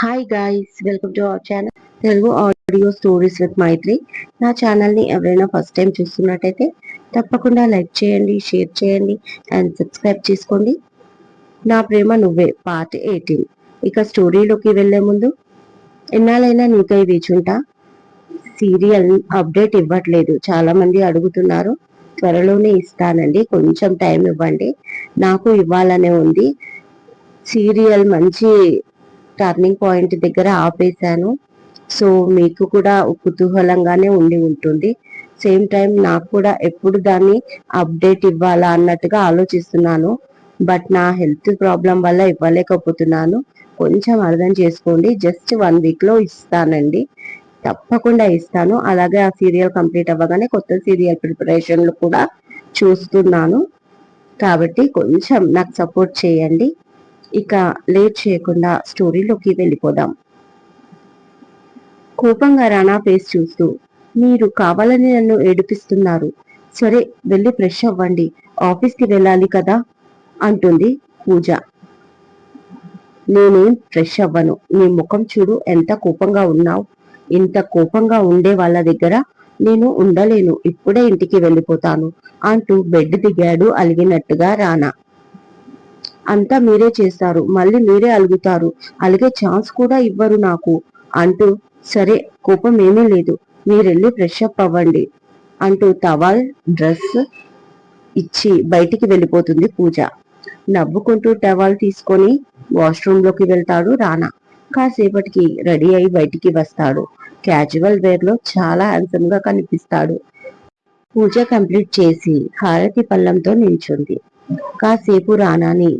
Hi guys welcome to our channel Telugu audio stories with Maithri నా ఛానల్ని ఎవరైనా first time చూస్తున్నట్టయితే తప్పకుండా లైక్ చేయండి షేర్ చేయండి అండ్ సబ్స్క్రైబ్ చేసుకోండి. నా ప్రేమ నువ్వే పార్ట్ ఎయిటీన్ ఇక స్టోరీలోకి వెళ్ళే ముందు ఎన్నాళ్ళైనా నీకై వేచుంటా సీరియల్ అప్డేట్ ఇవ్వట్లేదు. చాలామంది అడుగుతున్నారు త్వరలోనే ఇస్తానండి కొంచెం టైం ఇవ్వండి. నాకు ఇవ్వాలనే ఉంది. సీరియల్ మంచి టర్నింగ్ పాయింట్ దగ్గర ఆపేశాను. సో మీకు కూడా కుతూహలంగానే ఉండి ఉంటుంది. సేమ్ టైం నాకు కూడా ఎప్పుడు దాన్ని అప్డేట్ ఇవ్వాలా అన్నట్టుగా ఆలోచిస్తున్నాను. బట్ నా హెల్త్ ప్రాబ్లం వల్ల ఇవ్వలేకపోతున్నాను. కొంచెం అర్థం చేసుకోండి. జస్ట్ వన్ వీక్లో ఇస్తానండి. తప్పకుండా ఇస్తాను. అలాగే ఆ సీరియల్ కంప్లీట్ అవ్వగానే కొత్త సీరియల్ ప్రిపరేషన్లు కూడా చూస్తున్నాను. కాబట్టి కొంచెం నాకు సపోర్ట్ చేయండి. ఇక లేట్ చేయకుండా స్టోరీలోకి వెళ్ళిపోదాం. కోపంగా రాణా ఫేస్ చూస్తూ మీరు కావాలని నన్ను ఏడిపిస్తున్నారు. సరే వెళ్ళి ఫ్రెష్ అవ్వండి. ఆఫీస్కి వెళ్ళాలి కదా? అంటుంది పూజ. నేనేం ఫ్రెష్ అవ్వను. నీ ముఖం చూడు ఎంత కోపంగా ఉన్నావు. ఇంత కోపంగా ఉండే వాళ్ళ దగ్గర నేను ఉండలేను. ఇప్పుడే ఇంటికి వెళ్ళిపోతాను అంటూ బెడ్ దిగాడు అలిగినట్టుగా రానా అంతా మీరే చేస్తారు. మళ్ళీ మీరే అలుగుతారు. అలిగే ఛాన్స్ కూడా ఇవ్వరు నాకు. అంటూ సరే కోపం ఏమీ లేదు. మీరెళ్ళి ఫ్రెష్ అప్ అవ్వండి అంటూ టవాల్ డ్రెస్ ఇచ్చి బయటికి వెళ్ళిపోతుంది పూజ. నవ్వుకుంటూ టవాల్ తీసుకొని వాష్రూమ్లోకి వెళ్తాడు రానా. కాసేపటికి రెడీ అయి బయటికి వస్తాడు. క్యాజువల్ వేర్లో చాలా హ్యాండ్సమ్గా కనిపిస్తాడు. పూజ కంప్లీట్ చేసి హారతి పళ్ళంతో నిల్చుంది కాసేపు రానాని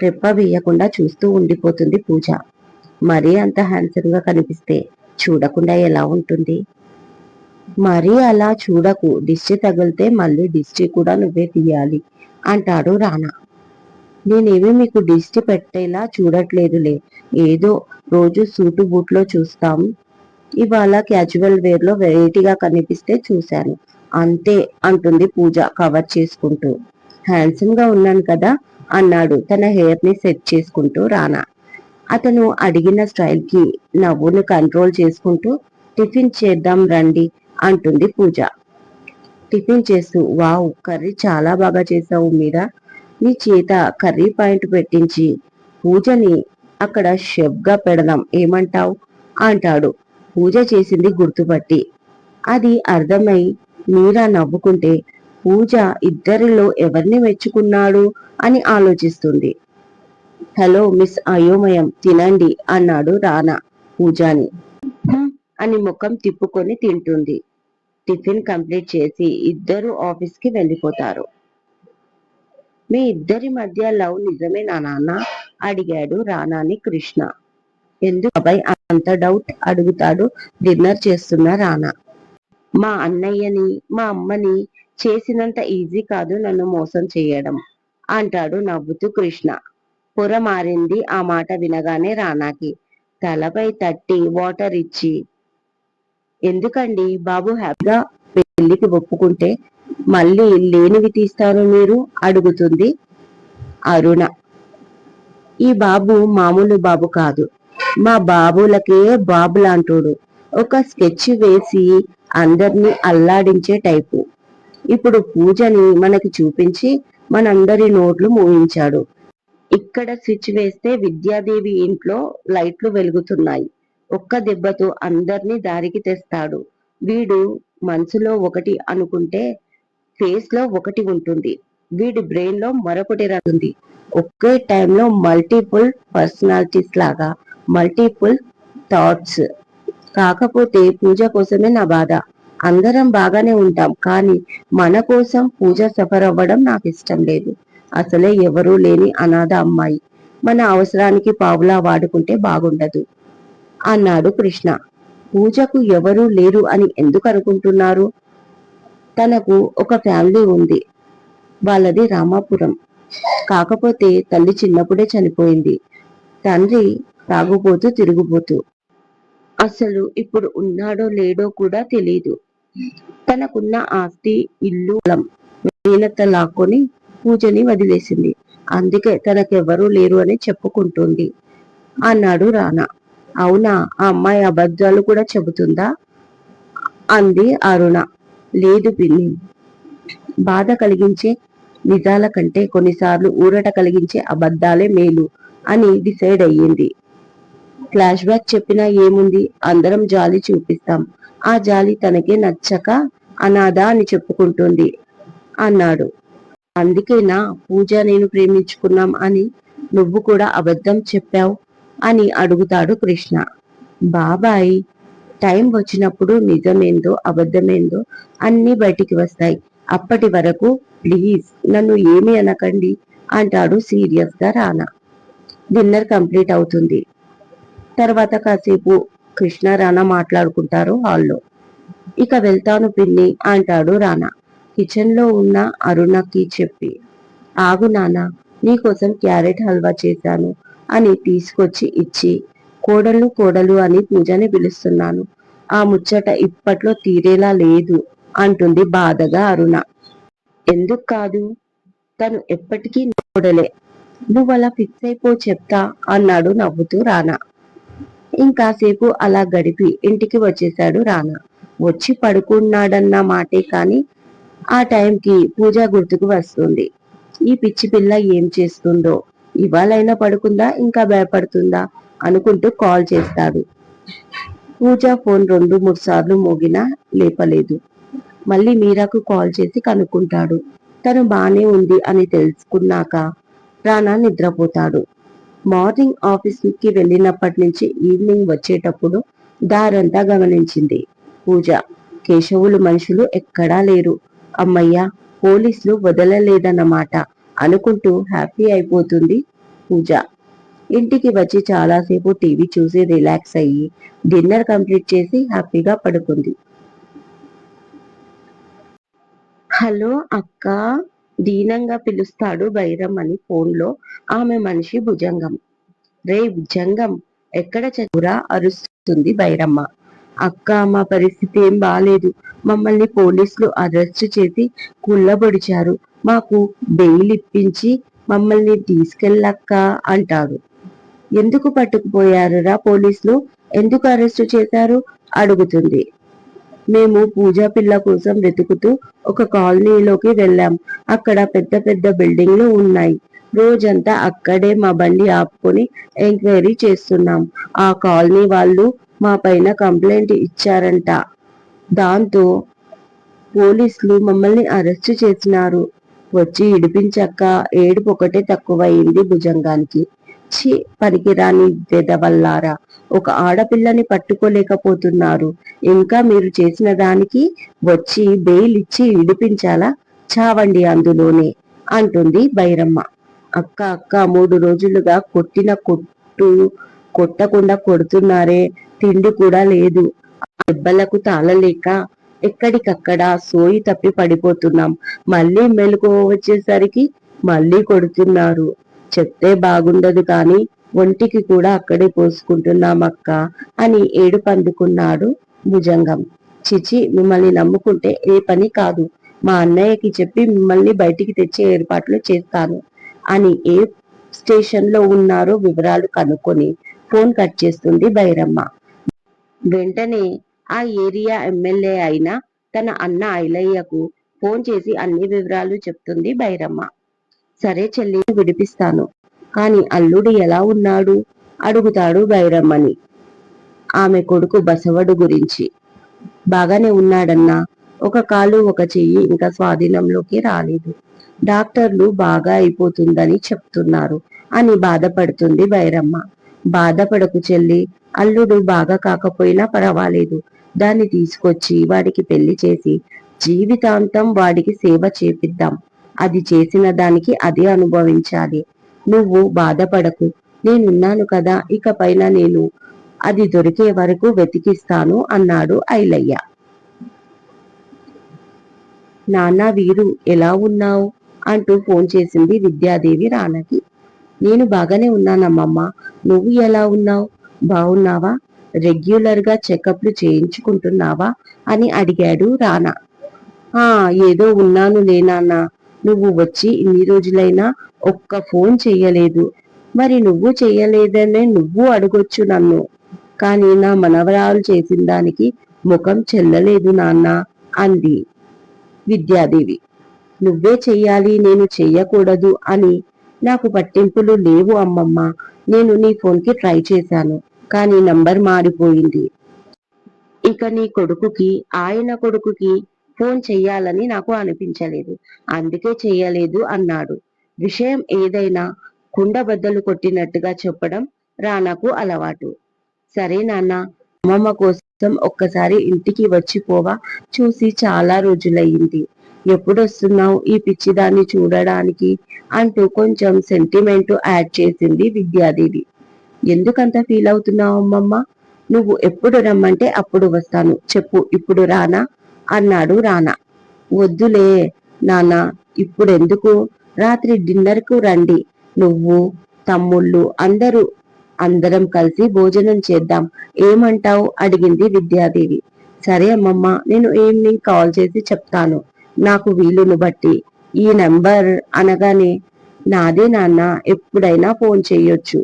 రెప్ప వేయకుండా చూస్తూ ఉండిపోతుంది పూజ. మరీ అంత హ్యాండ్సమ్గా కనిపిస్తే చూడకుండా ఎలా ఉంటుంది? మరీ అలా చూడకు దిష్టి తగిలితే మళ్ళీ దిష్టి కూడా నువ్వే తీయాలి అంటాడు రానా నేనేమి మీకు దిష్టి పెట్టేలా చూడట్లేదులే ఏదో రోజు సూటు బూట్లో చూస్తాం. ఇవాళ క్యాజువల్ వేర్లో వెరైటీగా కనిపిస్తే చూశాను. అంతే అంటుంది పూజ కవర్ చేసుకుంటూ. హ్యాండ్సమ్గా ఉన్నాను కదా అన్నాడు. తన హెయిర్ని సెట్ చేసుకుంటూ రానా. అతను అడిగిన స్టైల్కి నవ్వును కంట్రోల్ చేసుకుంటూ టిఫిన్ చేద్దాం రండి అంటుంది పూజ. టిఫిన్ చేస్తూ వావ్ కర్రీ చాలా బాగా చేసావు మీరా. నీ చేత కర్రీ పాయింట్ పెట్టించి పూజని అక్కడ షెఫ్గా పెడదాం ఏమంటావు? అంటాడు. పూజ చేసింది గుర్తుపట్టి. అది అర్థమై మీరా నవ్వుకుంటే పూజ ఇద్దరిలో ఎవరిని మెచ్చుకున్నాడు అని ఆలోచిస్తుంది. హలో మిస్ అయోమయం తినండి అన్నాడు రానా పూజాని. అని ముఖం తిప్పుకొని తింటుంది. టిఫిన్ కంప్లీట్ చేసి ఇద్దరు ఆఫీస్కి వెళ్ళిపోతారు. మీ ఇద్దరి మధ్య లవ్ నిజమే నా నాన్న అడిగాడు రానాని కృష్ణ. ఎందుకు అబ్బాయి అంత డౌట్? అడుగుతాడు డిన్నర్ చేస్తున్న రానా. మా అన్నయ్యని మా అమ్మని చేసినంత ఈజీ కాదు నన్ను మోసం చేయడం. అంటాడు నవ్వుతూ కృష్ణ. పొర మారింది ఆ మాట వినగానే రానాకి తలపై తట్టి వాటర్ ఇచ్చి. ఎందుకండి బాబు హ్యాపీగా పెళ్ళికి ఒప్పుకుంటే మళ్ళీ లేనివి తీస్తారు మీరు? అడుగుతుంది అరుణ. ఈ బాబు మామూలు బాబు కాదు. మా బాబులకే బాబు లాంటోడు ఒక స్కెచ్ వేసి అందరినీ అల్లాడించే టైపు. ఇప్పుడు పూజని మనకి చూపించి మనందరి నోట్లు మూయించాడు. ఇక్కడ స్విచ్ వేస్తే విద్యాదేవి ఇంట్లో లైట్లు వెలుగుతున్నాయి. ఒక్క దెబ్బతో అందరినీ దారికి తెస్తాడు. వీడు మనసులో ఒకటి అనుకుంటే ఫేస్లో ఒకటి ఉంటుంది. వీడి బ్రెయిన్లో మరొకటి రాతుంది ఒకే టైంలో మల్టిపుల్ పర్సనాలిటీస్ లాగా మల్టిపుల్ థాట్స్. కాకపోతే పూజ కోసమే నా బాధ. అందరం బాగానే ఉంటాం కానీ మన కోసం పూజ సఫర్ అవ్వడం నాకు ఇష్టం లేదు. అసలే ఎవరూ లేని అనాథ అమ్మాయి. మన అవసరానికి పావులా వాడుకుంటే బాగుండదు. అన్నాడు కృష్ణ. పూజకు ఎవరూ లేరు అని ఎందుకు అనుకుంటున్నారు తనకు ఒక ఫ్యామిలీ ఉంది. వాళ్ళది రామాపురం. కాకపోతే తల్లి చిన్నప్పుడే చనిపోయింది. తండ్రి తాగుపోతూ తిరుగుపోతూ అసలు ఇప్పుడు ఉన్నాడో లేడో కూడా తెలియదు తనకున్న ఆస్తి ఇల్లు మేనత్త లాక్కొని పూజని వదిలేసింది. అందుకే తనకెవరూ లేరు అని చెప్పుకుంటుంది. అన్నాడు రానా. అవునా? ఆ అమ్మాయి అబద్ధాలు కూడా చెబుతుందా? అంది అరుణ. లేదు పిన్ని. బాధ కలిగించే నిజాల కంటే కొన్నిసార్లు ఊరట కలిగించే అబద్ధాలే మేలు అని డిసైడ్ అయ్యింది. ఫ్లాష్ బ్యాక్ చెప్పినా ఏముంది? అందరం జాలి చూపిస్తాం. ఆ జాలి తనకే నచ్చక అనాథ అని చెప్పుకుంటుంది అన్నాడు. అందుకేనా పూజ నేను ప్రేమించుకున్నాం అని నువ్వు కూడా అబద్ధం చెప్పావు అని అడుగుతాడు కృష్ణ. బాబాయ్ టైం వచ్చినప్పుడు నిజమేందో అబద్ధమేందో అన్ని బయటికి వస్తాయి. అప్పటి వరకు ప్లీజ్ నన్ను ఏమి అనకండి అంటాడు సీరియస్గా రానా. డిన్నర్ కంప్లీట్ అవుతుంది. తర్వాత కాసేపు కృష్ణ రానా మాట్లాడుకుంటారు హాల్లో. ఇక వెళ్తాను పిన్ని అంటాడు రానా. కిచెన్లో ఉన్న అరుణకి చెప్పి ఆగు నాన్న నీకోసం క్యారెట్ హల్వా చేశాను అని తీసుకొచ్చి ఇచ్చి కోడలు కోడలు అని పూజని పిలుస్తున్నాను. ఆ ముచ్చట ఇప్పట్లో తీరేలా లేదు అంటుంది బాధగా అరుణ. ఎందుకు కాదు తను ఎప్పటికీ కోడలే. నువ్వు అలా ఫిక్స్ అయిపో చెప్తా అన్నాడు నవ్వుతూ రానా. ఇంకాసేపు అలా గడిపి ఇంటికి వచ్చేశాడు రానా. వచ్చి పడుకున్నాడన్న మాటే కానీ ఆ టైంకి పూజ గుర్తుకు వస్తుంది. ఈ పిచ్చి పిల్ల ఏం చేస్తుందో? ఇవాళైనా పడుకుందా? ఇంకా భయపడుతుందా? అనుకుంటూ కాల్ చేస్తాడు. పూజ ఫోన్ రెండు మూడు సార్లు మోగినా లేపలేదు. మళ్ళీ మీరాకు కాల్ చేసి కనుక్కుంటాడు. తను బానే ఉంది అని తెలుసుకున్నాక రానా నిద్రపోతాడు. మార్నింగ్ ఆఫీస్కి వెళ్ళినప్పటి నుంచి ఈవినింగ్ వచ్చేటప్పుడు దారంతా గమనించింది. పూజ కేశవులు మనుషులు ఎక్కడా లేరు. అమ్మయ్య పోలీసులు వదలలేదన్నమాట అనుకుంటూ హ్యాపీ అయిపోతుంది పూజ. ఇంటికి వచ్చి చాలాసేపు టీవీ చూసి రిలాక్స్ అయ్యి డిన్నర్ కంప్లీట్ చేసి హ్యాపీగా పడుకుంది. హలో అక్క. దీనంగా పిలుస్తాడు భైరం అని ఫోన్లో. ఆమె మనిషి భుజంగం. రే భుజంగం ఎక్కడ చదువురా? అరుస్తుంది భైరమ్మ. అక్క మా పరిస్థితి ఏం బాలేదు. మమ్మల్ని పోలీసులు అరెస్ట్ చేసి కుళ్ళబొడిచారు. మాకు బెయిల్ ఇప్పించి మమ్మల్ని తీసుకెళ్ళక్క అంటాడు ఎందుకు పట్టుకుపోయారురా పోలీసులు? ఎందుకు అరెస్టు చేశారు? అడుగుతుంది. మేము పూజా పిల్ల కోసం వెతుకుతూ ఒక కాలనీలోకి వెళ్ళాం. అక్కడ పెద్ద పెద్ద బిల్డింగ్లు ఉన్నాయి. రోజంతా అక్కడే మా బండి ఆపుకొని ఎంక్వైరీ చేస్తున్నాం. ఆ కాలనీ వాళ్ళు మా పైన కంప్లైంట్ ఇచ్చారంట. దాంతో పోలీసులు మమ్మల్ని అరెస్ట్ చేసినారు. వచ్చి ఇడిపించాక ఏడుపు ఒకటే తక్కువయింది భుజంగానికి. చి పనికిరాని వెదవల్లారా. ఒక ఆడపిల్లని పట్టుకోలేకపోతున్నారు. ఇంకా మీరు చేసిన దానికి వచ్చి బెయిల్ ఇచ్చి విడిపించాలా? చావండి అందులోనే అంటుంది బైరమ్మ. అక్క అక్క మూడు రోజులుగా కొట్టిన కొట్టు కొట్టకుండా కొడుతున్నారే. తిండి కూడా లేదు. దెబ్బలకు తాళలేక ఎక్కడికక్కడ సోయి తప్పి పడిపోతున్నాం. మళ్ళీ మెలకు వచ్చేసరికి మళ్ళీ కొడుతున్నారు. చెప్తే బాగుండదు కానీ ఒంటికి కూడా అక్కడే పోసుకుంటున్నామక్క అని ఏడు పందుకున్నాడు భుజంగం. చిచి మిమ్మల్ని నమ్ముకుంటే ఏ పని కాదు. మా అన్నయ్యకి చెప్పి మిమ్మల్ని బయటికి తెచ్చే ఏర్పాట్లు చేస్తాను అని ఏ స్టేషన్లో ఉన్నారో వివరాలు కనుక్కొని ఫోన్ కట్ చేస్తుంది బైరమ్మ వెంటనే ఆ ఏరియా ఎమ్మెల్యే అయిన తన అన్న ఐలయ్యకు ఫోన్ చేసి అన్ని వివరాలు చెప్తుంది బైరమ్మ సరే చెల్లి విడిపిస్తాను. కాని అల్లుడు ఎలా ఉన్నాడు? అడుగుతాడు బైరమ్మని ఆమె కొడుకు బసవడు గురించి. బాగానే ఉన్నాడన్నా. ఒక కాలు ఒక చెయ్యి ఇంకా స్వాధీనంలోకి రాలేదు. డాక్టర్లు బాగా అయిపోతుందని చెప్తున్నారు అని బాధపడుతుంది బైరమ్మ బాధపడకు చెల్లి. అల్లుడు బాగా కాకపోయినా పర్వాలేదు. దాన్ని తీసుకొచ్చి వాడికి పెళ్ళి చేసి జీవితాంతం వాడికి సేవ చేపిద్దాం. అది చేసిన దానికి అది అనుభవించాలి. నువ్వు బాధపడకు. నేనున్నాను కదా ఇక పైన నేను అది దొరికే వరకు వెతికిస్తాను అన్నాడు ఐలయ్య. నాన్న వీరు ఎలా ఉన్నావు? అంటూ ఫోన్ చేసింది విద్యాదేవి రానకి నేను బాగానే ఉన్నానమ్మమ్మ. నువ్వు ఎలా ఉన్నావు? బాగున్నావా? రెగ్యులర్గా చెకప్లు చేయించుకుంటున్నావా? అని అడిగాడు రానా ఆ ఏదో ఉన్నాను లేనాన్నా నువ్వు వచ్చి ఇన్ని రోజులైనా ఒక్క ఫోన్ చెయ్యలేదు మరి నువ్వు చెయ్యలేదనే నువ్వు అడగొచ్చు నన్ను. కానీ నా మనవరాలు చేసిన దానికి ముఖం చెల్లలేదు నాన్న అంది విద్యాదేవి. నువ్వే చెయ్యాలి నేను చెయ్యకూడదు అని. నాకు పట్టింపులు లేవు అమ్మమ్మ. నేను నీ ఫోన్కి ట్రై చేశాను కానీ నంబర్ మారిపోయింది. ఇక నీ కొడుకుకి ఆయన కొడుకుకి ఫోన్ చెయ్యాలని నాకు అనిపించలేదు. అందుకే చెయ్యలేదు అన్నాడు. విషయం ఏదైనా కుండబద్దలు కొట్టినట్టుగా చెప్పడం రానాకు అలవాటు. సరే నాన్న అమ్మమ్మ కోసం ఒక్కసారి ఇంటికి వచ్చిపోవా చూసి చాలా రోజులయ్యింది. ఎప్పుడొస్తున్నావు ఈ పిచ్చిదాన్ని చూడడానికి అంటూ కొంచెం సెంటిమెంట్ యాడ్ చేసింది విద్యాదేవి. ఎందుకంత ఫీల్ అవుతున్నావు అమ్మమ్మ? నువ్వు ఎప్పుడు రమ్మంటే అప్పుడు వస్తాను. చెప్పు ఇప్పుడు రానా? అన్నాడు రానా. వద్దులే నాన్న ఇప్పుడెందుకు? రాత్రి డిన్నర్కు రండి. నువ్వు తమ్ముళ్ళు అందరూ అందరం కలిసి భోజనం చేద్దాం. ఏమంటావు? అడిగింది విద్యాదేవి. సరే అమ్మమ్మ నేను ఈవినింగ్ కాల్ చేసి చెప్తాను. నాకు వీలును బట్టి. ఈ నెంబర్ అనగానే నాదే నాన్న ఎప్పుడైనా ఫోన్ చేయొచ్చు.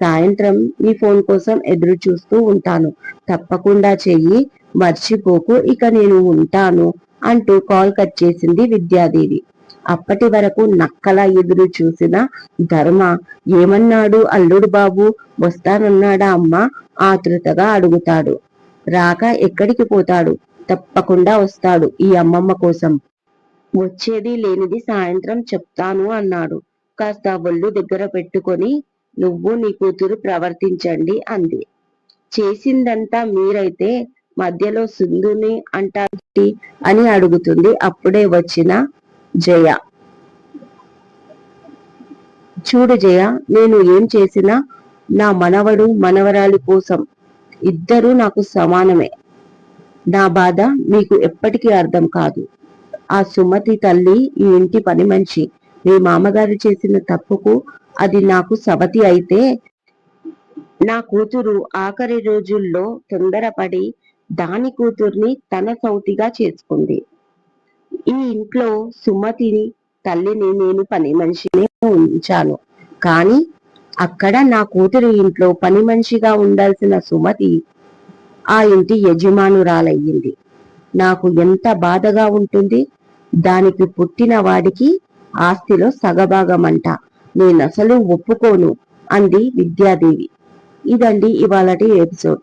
సాయంత్రం నీ ఫోన్ కోసం ఎదురు చూస్తూ ఉంటాను. తప్పకుండా చెయ్యి. మర్చిపోకు ఇక నేను ఉంటాను అంటూ కాల్ కట్ చేసింది విద్యాదేవి. అప్పటి వరకు నక్కలా ఎదురు చూసిన ధర్మ ఏమన్నాడు అల్లుడు బాబు? వస్తానన్నాడా అమ్మ? ఆతృతగా అడుగుతాడు. రాక ఎక్కడికి పోతాడు? తప్పకుండా వస్తాడు ఈ అమ్మమ్మ కోసం. వచ్చేది లేనిది సాయంత్రం చెప్తాను అన్నాడు. కాస్త ఒళ్ళు దగ్గర పెట్టుకొని నువ్వు నీ కూతురు ప్రవర్తించండి అంది. చేసిందంతా మీరైతే మధ్యలో సింధుని అంటాటి అని అడుగుతుంది. అప్పుడే వచ్చిన జయ. చూడు జయ నేను ఏం చేసినా నా మనవడు మనవరాలి కోసం ఇద్దరూ నాకు సమానమే. నా బాధ మీకు ఎప్పటికీ అర్థం కాదు. ఆ సుమతి తల్లి ఈ ఇంటి పని మంచి మీ మామగారు చేసిన తప్పుకు అది నాకు సవతి అయితే నా కూతురు ఆఖరి రోజుల్లో తొందరపడి దాని కూతుర్ని తన సౌతిగా చేసుకుంది. ఈ ఇంట్లో సుమతిని తల్లిని నేను పని మనిషిని ఉంచాను. కానీ అక్కడ నా కూతురు ఇంట్లో పని మనిషిగా ఉండాల్సిన సుమతి ఆ ఇంటి యజమానురాలయ్యింది. నాకు ఎంత బాధగా ఉంటుంది. దానికి పుట్టిన వాడికి ఆస్తిలో సగభాగమంట. నేనసలు ఒప్పుకోను అంది విద్యాదేవి. ఇదండి ఇవాళటి ఎపిసోడ్.